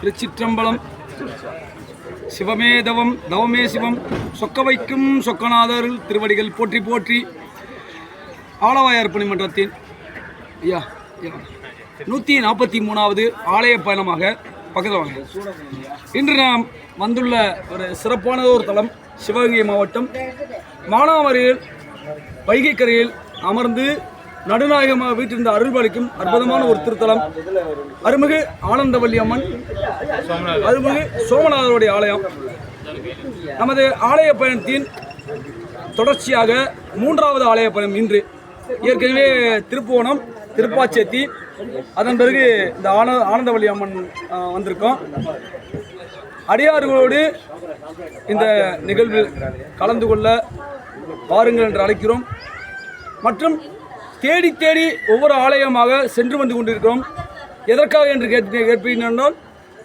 திருச்சிற்றம்பலம். சிவமே தவம் தவமே சிவம் சொக்க வைக்கும் சொக்கநாதர் திருவடிகள் போற்றி போற்றி ஆலவாயார் பணிமன்றத்தின் ஐயா நூற்றி நாற்பத்தி மூணாவது ஆலய பயணமாக பக்கத்தில் வாங்க இன்று நாம் வந்துள்ள ஒரு சிறப்பான ஒரு தலம் சிவகங்கை மாவட்டம் மானாமரியில் வைகை கரையில் அமர்ந்து நடுநாயகமாக வீட்டிருந்த அருள்பாலிக்கும் அற்புதமான ஒரு திருத்தலம். அருமிகு ஆனந்தவல்லி அம்மன் அருமிகு சோமநாதருடைய ஆலயம். நமது ஆலய பயணத்தின் தொடர்ச்சியாக மூன்றாவது ஆலய பயணம் இன்று. ஏற்கனவே திருப்புவனம் திருப்பாச்சேத்தி அதன் பிறகு இந்த ஆன ஆனந்தவல்லி அம்மன் வந்திருக்கோம். அடியார்களோடு இந்த நிகழ்வில் கலந்து கொள்ள பாருங்கள் என்று அழைக்கிறோம். மற்றும் தேடி தேடி ஒவ்வொரு ஆலயமாக சென்று வந்து கொண்டிருக்கிறோம். எதற்காக என்று கேட்பீ கேட்பீர்கள்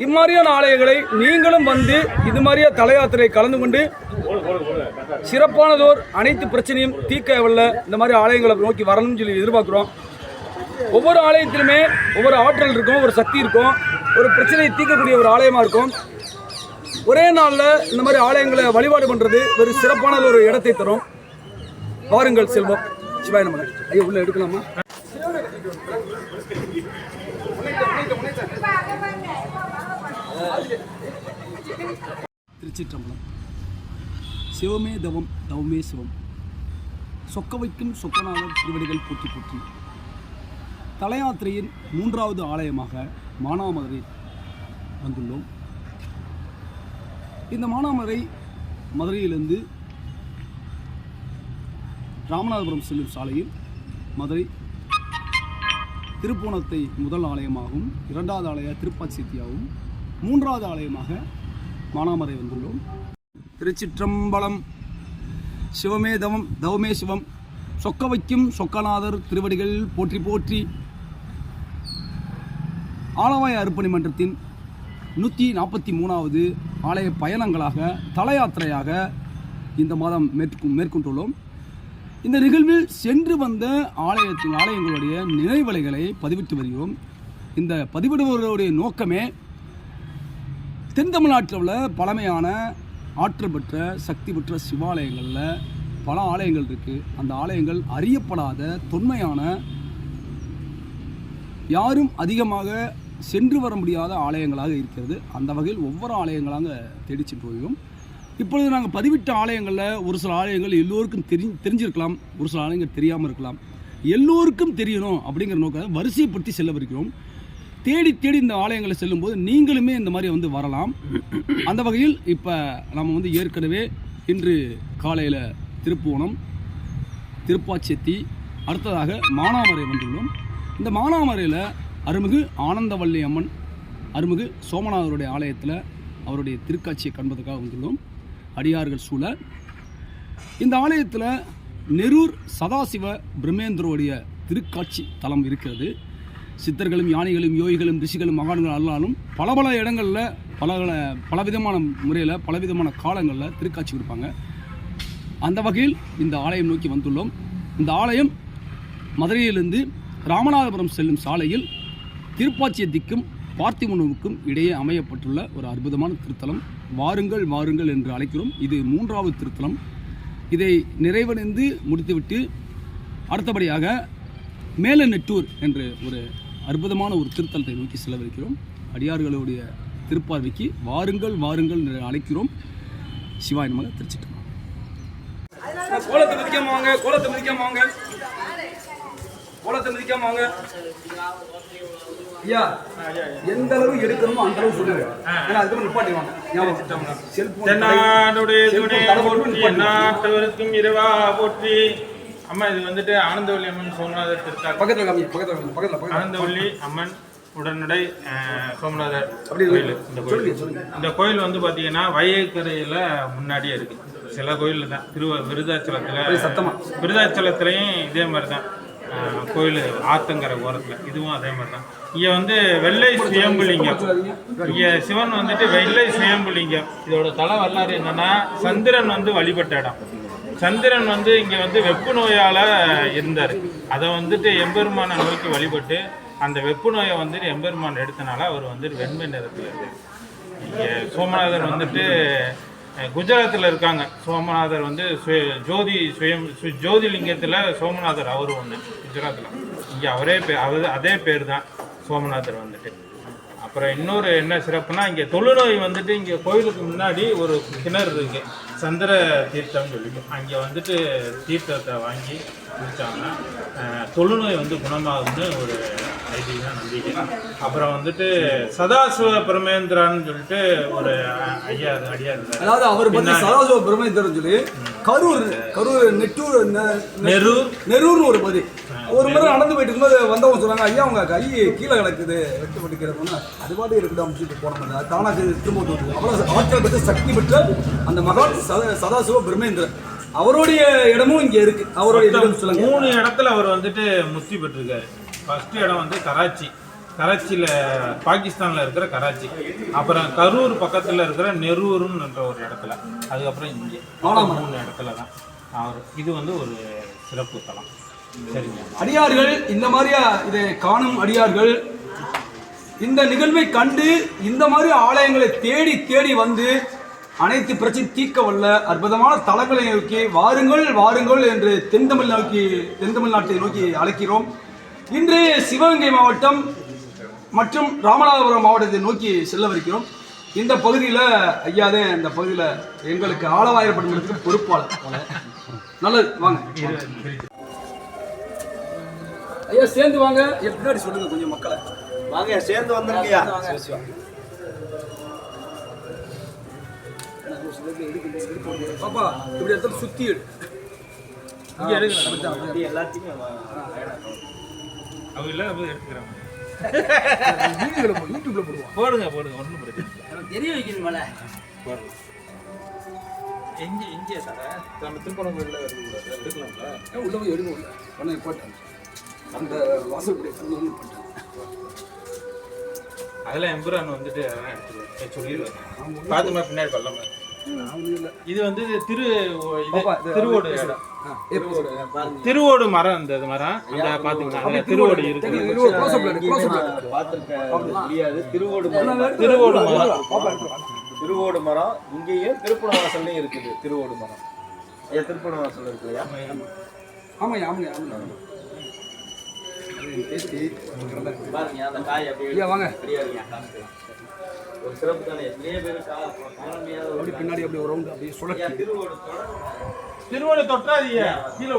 இம்மாதிரியான ஆலயங்களை நீங்களும் வந்து இது மாதிரியா தல யாத்திரை கலந்து கொண்டு சிறப்பானதோர் அனைத்து பிரச்சனையும் தீர்க்க வல்ல இந்த மாதிரி ஆலயங்களை நோக்கி வரணும்னு சொல்லி எதிர்பார்க்குறோம். ஒவ்வொரு ஆலயத்திலுமே ஒவ்வொரு ஆற்றல் இருக்கும் ஒரு சக்தி இருக்கும் ஒரு பிரச்சனையை தீர்க்கக்கூடிய ஒரு ஆலயமாக இருக்கும். ஒரே நாளில் இந்த மாதிரி ஆலயங்களை வழிபாடு பண்ணுறது ஒரு சிறப்பான ஒரு இடத்தை தரும். வாருங்கள் செல்வம். சிவாய நம்ம ஐயா உள்ள எடுக்கலாமா? திருச்சிற்றம்பலம். சிவமே தவம் தவமே சிவம். சொக்க வைக்கும் சொக்கநாதர் திருவடிகள் போற்றி போற்றி. தலையாத்திரையின் மூன்றாவது ஆலயமாக மானாமதுரை வந்துள்ளோம். இந்த மானாமதுரை மதுரையிலிருந்து ராமநாதபுரம் செல்லும் சாலையில் மதுரை திருப்போணத்தை முதல் ஆலயமாகவும் இரண்டாவது ஆலய திருப்பாச்சித்தியாகவும் மூன்றாவது ஆலயமாக மானாமரை வந்துள்ளோம். திருச்சிற்றம்பலம் சிவமே தவம் தவமே சிவம் சொக்க வைக்கும் சொக்கநாதர் திருவடிகள் போற்றி போற்றி ஆலவாய அர்ப்பணி மன்றத்தின் நூற்றி நாற்பத்தி மூணாவது ஆலய பயணங்களாக தலையாத்திரையாக இந்த மாதம் மேற்கொ மேற்கொண்டுள்ளோம். இந்த நிகழ்வில் சென்று வந்த ஆலயத்தின் ஆலயங்களுடைய நினைவலைகளை பதிவிட்டு வருகிறோம். இந்த பதிவிடுவர்களுடைய நோக்கமே தென் தமிழ்நாட்டில் உள்ள பழமையான ஆற்றல் பெற்ற சக்தி பெற்ற சிவாலயங்களில் பல ஆலயங்கள் இருக்குது அந்த ஆலயங்கள் அறியப்படாத தொன்மையான யாரும் அதிகமாக சென்று வர முடியாத ஆலயங்களாக இருக்கிறது. அந்த வகையில் ஒவ்வொரு ஆலயங்களாக தேடி சென்று வருகிறோம். இப்பொழுது நாங்கள் பதிவிட்ட ஆலயங்களில் ஒரு சில ஆலயங்கள் எல்லோருக்கும் தெரி தெரிஞ்சிருக்கலாம் ஒரு சில ஆலயங்கள் தெரியாமல் இருக்கலாம். எல்லோருக்கும் தெரியணும் அப்படிங்கிற நோக்க வரிசைப்படுத்தி செல்லவிருக்கிறோம். தேடி தேடி இந்த ஆலயங்களை செல்லும்போது நீங்களுமே இந்த மாதிரி வந்து வரலாம். அந்த வகையில் இப்போ நம்ம வந்து ஏற்கனவே இன்று காலையில் திருப்புவனம் திருப்பாச்சேத்தி அடுத்ததாக மானாமரை வந்துள்ளோம். இந்த மானாமரையில் அருமிகு ஆனந்தவல்லி அம்மன் அருமிகு சோமநாதருடைய ஆலயத்தில் அவருடைய திருக்காட்சியை காண்பதற்காக வந்துள்ளோம். அடியார்கள் சூழ இந்த ஆலயத்தில் நெரூர் சதாசிவ பிரம்மேந்திரோடைய திருக்காட்சி தலம் இருக்கிறது. சித்தர்களும் யானைகளும் யோகிகளும் ரிஷிகளும் மகான்கள் அல்லாலும் பல பல இடங்களில் பல பல- பலவிதமான முறையில் பலவிதமான காலங்களில் திருக்காட்சி கொடுப்பாங்க. அந்த வகையில் இந்த ஆலயம் நோக்கி வந்துள்ளோம். இந்த ஆலயம் மதுரையிலிருந்து ராமநாதபுரம் செல்லும் சாலையில் திருப்பாச்சியத்திற்கும் பார்த்திமனுவுக்கும் இடையே அமையப்பட்டுள்ள ஒரு அற்புதமான திருத்தலம். வாருங்கள் வாருங்கள் என்று அழைக்கிறோம். இது மூன்றாவது திருத்தலம். இதை நிறைவடைந்து முடித்துவிட்டு அடுத்தபடியாக மேலநெட்டூர் என்று ஒரு அற்புதமான ஒரு திருத்தலத்தை நோக்கி செலவழிக்கிறோம் அடியார்களுடைய திருப்பார்வைக்கு வாருங்கள் வாருங்கள் என்று அழைக்கிறோம். சிவாய் நமக திருச்சிட்டு கோலத்தை மிதிக்காம வாங்க கோலத்தை மிதிக்காம வாங்க. கோலத்தை மிதிக்காம வாங்க. ஐயா எந்த அளவு எடுக்கணுமோ அந்த அளவு சொல்லுங்க. ஏன்னா அதுக்கு நிப்பாட்டிடுவாங்க. நாட்டவருக்கும் இரவா போற்றி. அம்மா இது வந்துட்டு ஆனந்தவல்லி அம்மன் சோமநாதர் திருத்தாள். பக்கத்துல காமி பக்கத்துல பக்கத்துல ஆனந்தவல்லி அம்மன் உடனடை சோமநாதர் கோயில். இந்த கோயில். இந்த கோயில் வந்து பாத்தீங்கன்னா வைகைக்கரையில முன்னாடியே இருக்கு. சில கோயில் தான். திரு விருதாச்சலத்துல விருதாச்சலத்துலயும் இதே மாதிரி தான் கோயில் ஆத்தங்கரை ஓரத்தில். இதுவும் அதே மாதிரி தான் இங்கே வந்து வெள்ளை சுயம்புலிங்கம். இங்கே சிவன் வந்துட்டு வெள்ளை சுயம்புலிங்கம். இதோட தலை வரலாறு என்னன்னா சந்திரன் வந்து வழிபட்ட இடம். சந்திரன் வந்து இங்கே வந்து வெப்பு நோயால் இருந்தார். அதை வந்துட்டு எம்பெருமானை நோக்கி வழிபட்டு அந்த வெப்பு நோயை வந்துட்டு எம்பெருமான் எடுத்தனால அவர் வந்துட்டு வெண்மை நிறத்தில் இருக்கார். இங்கே சோமநாதர் வந்துட்டு குஜராத்தில் இருக்காங்க. சோமநாதர் வந்து சுய- ஜோதி சுயம் ஜோதிலிங்கத்தில் சோமநாதர் அவர் ஒன்று குஜராத்தில். இங்கே அவரே பே அவர் அதே பேர் தான் சோமநாதர் வந்துட்டு. அப்புறம் இன்னொரு என்ன சிறப்புனா இங்கே தொழுநோய் வந்துட்டு இங்கே கோயிலுக்கு முன்னாடி ஒரு கிணறு இருக்குது சந்திர தீர்த்தம்னு சொல்லிட்டு. அங்கே வந்துட்டு தீர்த்தத்தை வாங்கி குடிச்சாங்கன்னா அஹ், தொழுநோய் வந்து குணமாகும்னு ஒரு ஐதீகம் நம்பிக்கை. அப்புறம் வந்துட்டு சதாசிவ பிரமேந்திரான்னு சொல்லிட்டு ஒரு ஐயா அடியார் அதாவது அவர் பத்தி சதாசிவ பிரம்மேந்திரன் சொல்லி கரூர் கரூர் நெட்டூர் நெரூர் நெரூர்னு ஒரு பதி ஒரு முறை நடந்து போயிட்டு இருக்கும்போது வந்தவங்க சொன்னாங்க ஐயா உங்க கை கீழே கிடக்குது வெட்டு வெட்டிக்கிறப்போனா அது பாட்டு இருக்கட்டும் அப்படின்னு போன மாதிரி. அது தானாக திரும்ப அவ்வளோ ஆற்றல் பெற்ற சக்தி பெற்ற அந்த மகான் சத சதாசிவ பிரம்மேந்திரன். அவருடைய இடமும் இங்க இருக்கு. அவருடைய இடம் சொல்லுங்க. மூணு இடத்துல அவர் வந்துட்டு முக்தி பெற்றிருக்காரு. ஃபர்ஸ்ட் இடம் வந்து கராச்சி. கராச்சியில் பாகிஸ்தானில் இருக்கிற கராச்சி. அப்புறம் கரூர் பக்கத்தில் இருக்கிற நெரூருன்ற ஒரு இடத்துல. அதுக்கப்புறம் இங்கே. மூணு இடத்துல தான். அவர் இது வந்து ஒரு சிறப்பு தலம். சரிங்க. அடியார்கள் இந்த மாதிரியா இதை காணும் அடியார்கள் இந்த நிகழ்வை கண்டு இந்த மாதிரி ஆலயங்களை தேடி தேடி வந்து அனைத்து பிரச்சனை தீர்க்க வல்ல அற்புதமான தலங்களை நோக்கி வாருங்கள் வாருங்கள் என்று தென் தமிழ் நோக்கி தென் தமிழ்நாட்டை நோக்கி அழைக்கிறோம். இன்று சிவகங்கை மாவட்டம் மற்றும் ராமநாதபுரம் மாவட்டத்தை நோக்கி செல்லவிருக்கிறோம். இந்த பகுதியில் ஐயாதே இந்த பகுதியில் எங்களுக்கு ஆளவாயிரப்படும் பொறுப்பாளர். நல்லது வாங்க. ஐயா சேர்ந்து வாங்க. என் பின்னாடி சொல்லுங்க கொஞ்சம் மக்களை. வாங்க சேர்ந்து வந்துருங்கய்யா பாப்பா இப்படி இடத்துல சுத்தி எடு. இங்கே அப்படி எல்லாத்தையுமே அவங்க இல்லாத எடுத்துக்கிறாங்க யூடியூப்ல போடுவோம் போடுங்க போடுங்க ஒன்றும் பிரச்சனை தெரிய வைக்கணுமால போடலாம் எங்கே எங்கே சார் நம்ம திருப்பணம் ஏன் உள்ள போய் எடுக்க உடனே போட்டேன். அந்த வாசல் போட்டேன். அதெல்லாம் எம்புரான் வந்துட்டு சொல்லிடுவாங்க பார்த்துமா பின்னாடி இல்லை இது வந்து திரு திருவோடு. திருவோடு மரம் இந்த இது மரம். அந்த அதுல திருவோடு இருக்கு. திருவோடு மரம். திருவோடு மரம். திருவோடு மரம். இங்கேயும் திருப்பணவாசல்லையும் இருக்குது திருவோடு மரம். ஐயா திருப்பணவாசல் இருக்கு இல்லையா ஆமாய்யா ஆமாய்யா ஆமாய்யா. பேசி பாருங்க அந்த காய் அப்படியே வாங்க. அப்படியே இருங்க காமிக்கலாம் ஒரு சிறப்பு தானே பேர் அப்படி பின்னாடி அப்படி ஒரு ரவுண்ட் அப்படியே சுழற்றி திருவோடு திருவோடு தொட்டாதீங்க. கீழே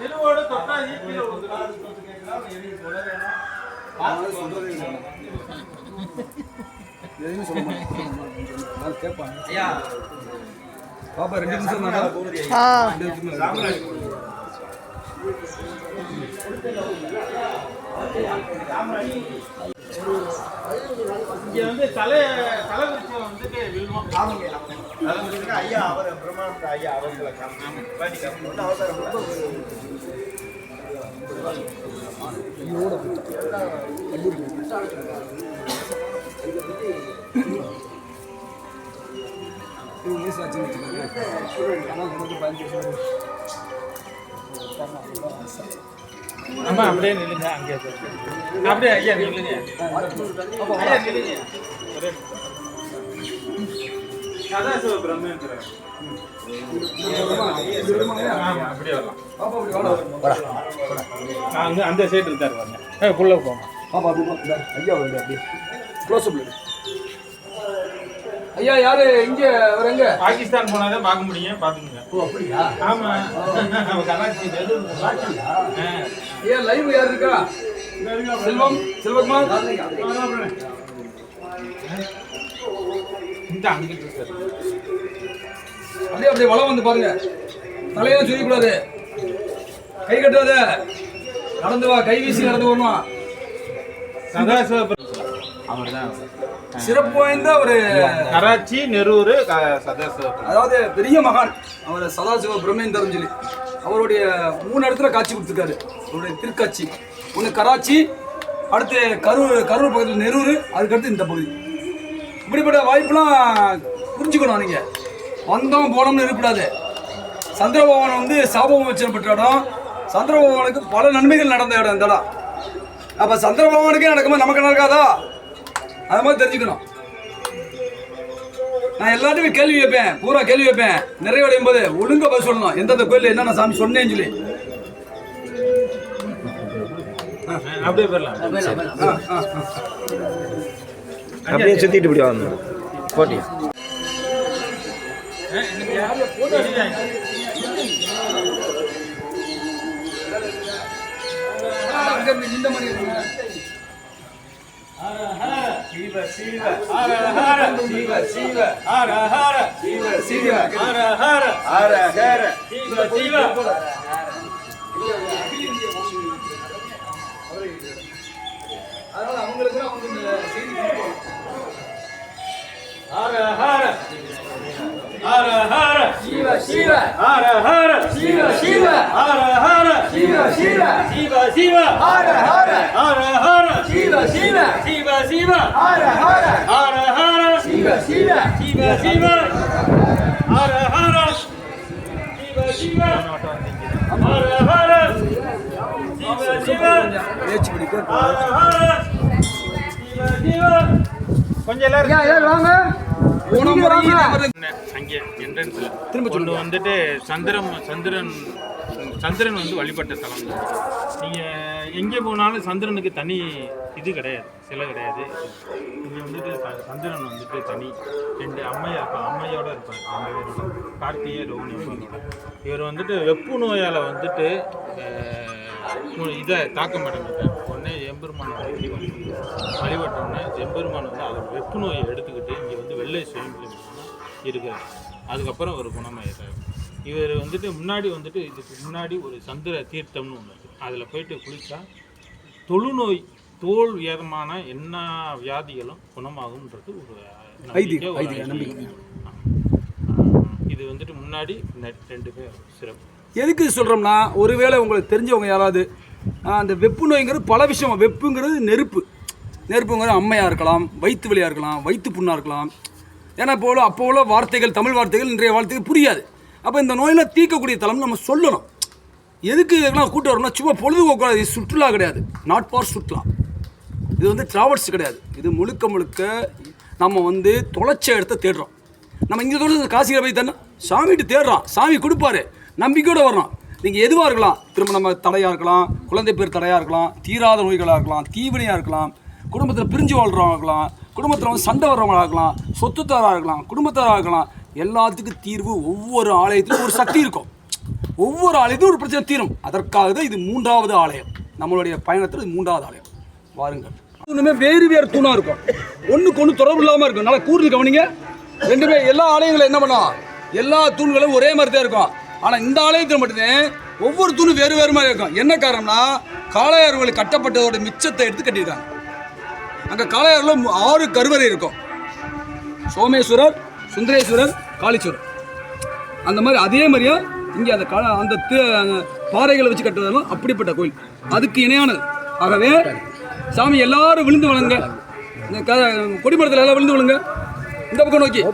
திருவோடு தொட்டாதீங்க கீழே எதுவும் சொல்ல மாட்டேன் கேட்பாங்க பாப்பா ரெண்டு நிமிஷம் தானே ரெண்டு நிமிஷம் தான் இருக்கு. இங்க வந்து தலை தலை வந்துட்டு வில்வம். ஐயா அவர் பிரம்மாண்ட ஐயா அவர்களை. ஆனா நமக்கு பதினஞ்சு வருஷம் ஆமா அப்படியே நில்லுங்க அங்கே அப்படியே ஐயா நில்லுங்க. ஐயா நில்லுங்க. பிரம்மேந்திரன். ஆமா அப்படியே வரலாம். அந்த சைடு இருக்காரு பாருங்க. உள்ள போங்க. ஐயா வருது அப்படியே. க்ளோஸ் அப் ஐயா யாரு? இங்க அவர் எங்க? பாகிஸ்தான் போனாதான் பார்க்க முடியும் பாத்துக்கங்க ஓ அப்படியா? ஆமா. நம்ம. ஐயா லைவ் யார் இருக்கா? செல்வம் செல்வகுமார். இந்த அங்கிட்டு இருக்காரு அப்படியே அப்படியே வளம் வந்து பாருங்க. தலையெல்லாம் சொல்லக்கூடாது கை கட்டாத நடந்து வா கை வீசி நடந்து வரணும். சதாசிவ அவர் தான் சிறப்பு வாய்ந்த ஒரு கராச்சி நெரூர் க- சதாசிவ அதாவது பெரிய மகான் அவர் சதாசிவ பிரம்மேந்தரம் சொல்லி அவருடைய மூணு இடத்துல காட்சி கொடுத்துருக்காரு. அவருடைய திருக்காட்சி. ஒன்று கராச்சி அடுத்து கரூர் கரூர் பக்கத்தில் நெரூர் அதுக்கடுத்து இந்த பகுதி. இப்படிப்பட்ட வாய்ப்பெல்லாம் புரிஞ்சுக்கணும் நீங்கள் வந்தோம் போனோம்னு இருக்கக்கூடாது. சந்திரபவன் வந்து சாபம் வச்சிடப்பட்ட இடம். சந்திரபவனுக்கு பல நன்மைகள் நடந்த இடம் இந்த இடம். அப்போ சந்திரபவனுக்கே நடக்கும்போது நமக்கு நடக்காதா அது மாதிரி தெரிஞ்சுக்கணும். நான் எல்லாத்தையுமே கேள்வி வைப்பேன் பூரா கேள்வி வைப்பேன் நிறைவடையும் போது ஒழுங்கா பதில் சொல்லணும். எந்தெந்த கோயில் என்னென்ன சாமி சொன்னேன்னு சொல்லி. அப்படியே போயிடலாம். ஆ, ஆ, ஆ. அப்படியே சுத்திட்டு இப்படி வரணும் போட்டி இந்த மாதிரி. சீவ சீவ. ஹர ஹர. சீவ சீவ. ஹர ஹர. சீவ சீவ. ஹர ஹர. ஹர ஹர. சீவ சீவ. அதனால அவங்களுக்கு இந்த செய்தி. ஹர ஹர ஹர ஹர சீவ சீவ ஹர ஹர சீவ சீவ ஹர ஹர சீவ சீவ சீவ சீவ ஹர ஹர ஹர ஹர சீவ சீவ சீவ சீவ ஹர ஹர ஹர ஹர சீவ சீவ சீவ சீவ ஹர ஹர சீவ சீவ ஹர ஹர சீவ சீவ ஹர ஹர சீவ சீவ கொஞ்சம் எல்லாரும் போன மாதிரி அங்கே என்ட்ரன்ஸ்ல திரும்ப வந்துட்டு சந்திரம் சந்திரன் சந்திரன் வந்து வழிபட்ட தலம் தான். நீங்க எங்கே போனாலும் சந்திரனுக்கு தனி இது கிடையாது சிலை கிடையாது. இங்கே வந்துட்டு சந்திரன் வந்துட்டு தனி. ரெண்டு அம்மையா இருப்பாங்க அம்மையோட இருப்பாங்க. ரெண்டு பேரும் கார்த்திகை இருப்பாங்க. இவர் வந்துட்டு வெப்பு நோயால் வந்துட்டு இதை தாக்கம் அடைஞ்சிட்டார். உடனே எம்பெருமானை வந்து வழிபட்ட உடனே எம்பெருமான் வந்து அவர் வெப்பு நோயை எடுத்துக்கிட்டு இங்கே வந்து வெள்ளை சுயம்பு இருக்கிறார் அதுக்கப்புறம் ஒரு குணமாயிட்டார் இவர் வந்துட்டு முன்னாடி வந்துட்டு இதுக்கு முன்னாடி ஒரு சந்திர தீர்த்தம்னு ஒன்று இருக்குது அதில் போயிட்டு குளித்தா தொழுநோய் தோல் வியாதமான என்ன வியாதிகளும் குணமாகும்ன்றது ஒரு இது வந்துட்டு முன்னாடி ரெண்டு பேர் சிறப்பு. எதுக்கு சொல்கிறோம்னா ஒருவேளை உங்களுக்கு தெரிஞ்சவங்க யாராவது அந்த வெப்பு நோய்ங்கிறது பல விஷயம். வெப்புங்கிறது நெருப்பு. நெருப்புங்கிறது அம்மையாக இருக்கலாம் வயிற்று வலியாக இருக்கலாம் வயிற்று புண்ணாக இருக்கலாம் ஏன்னா இப்போ உள்ள அப்போ உள்ள வார்த்தைகள் தமிழ் வார்த்தைகள் இன்றைய வார்த்தைகள் புரியாது. அப்போ இந்த நோயெல்லாம் தீர்க்கக்கூடிய தலம் நம்ம சொல்லணும். எதுக்கு இதெல்லாம் கூட்டு வரோம்னா சும்மா பொழுதுபோக்காது இது சுற்றுலா கிடையாது. நாட் ஃபார் சுற்றுலா. இது வந்து டிராவல்ஸ் கிடையாது. இது முழுக்க முழுக்க நம்ம வந்து தொலைச்ச இடத்த தேடுறோம். நம்ம இங்கே தொடர்ந்து காசியில் போய் தானே சாமிகிட்ட தேடுறோம் சாமி கொடுப்பாரு. நம்பிக்கையோடு வரணும் நீங்கள் எதுவாக இருக்கலாம். திரும்ப நம்ம தடையாக இருக்கலாம். குழந்தை பேர் தடையாக இருக்கலாம். தீராத நோய்களாக இருக்கலாம். தீவினையாக இருக்கலாம். குடும்பத்தில் பிரிஞ்சு வாழ்கிறவங்க இருக்கலாம். குடும்பத்தில் வந்து சண்டை வர்றவங்களாக இருக்கலாம் சொத்துத்தாராக இருக்கலாம் குடும்பத்தாராக இருக்கலாம் எல்லாத்துக்கும் தீர்வு ஒவ்வொரு ஆலயத்திலும் ஒரு சக்தி இருக்கும். ஒவ்வொரு ஆலயத்திலும் ஒரு பிரச்சனை தீரும். அதற்காக தான் இது மூன்றாவது ஆலயம். நம்மளுடைய பயணத்தில் இது மூன்றாவது ஆலயம். வாருங்கள். ஒன்றுமே வேறு வேறு தூணாக இருக்கும். ஒன்றுக்கு ஒன்று தொடர்பு இல்லாமல் இருக்கும். நல்லா கூர்ந்து கவனிங்க. ரெண்டுமே எல்லா ஆலயங்களும் என்ன பண்ணலாம்? எல்லா தூண்களும் ஒரே மாதிரி தான் இருக்கும். ஆனால் இந்த ஆலயத்தில் மட்டும்தான் ஒவ்வொரு தூணும் வேறு வேறு மாதிரி இருக்கும். என்ன காரணம்னா காளையார்கள் கட்டப்பட்டதோட மிச்சத்தை எடுத்து கட்டியிருக்காங்க. அங்கே காளையாரில் ஆறு கருவறை இருக்கும். சோமேஸ்வரர் சுந்தரேஸ்வரர் காளீஸ்வரர். அந்த மாதிரி அதே மாதிரியா இங்கே அந்த கா அந்த அந்த பாறைகளை வச்சு கட்டுறதெல்லாம் அப்படிப்பட்ட கோயில். அதுக்கு இணையானது. ஆகவே சாமி எல்லாரும் விழுந்து வணங்க. இந்த கொடிமரத்தில் எல்லாம் விழுந்து விழுங்க. இந்த பக்கம் நோக்கி.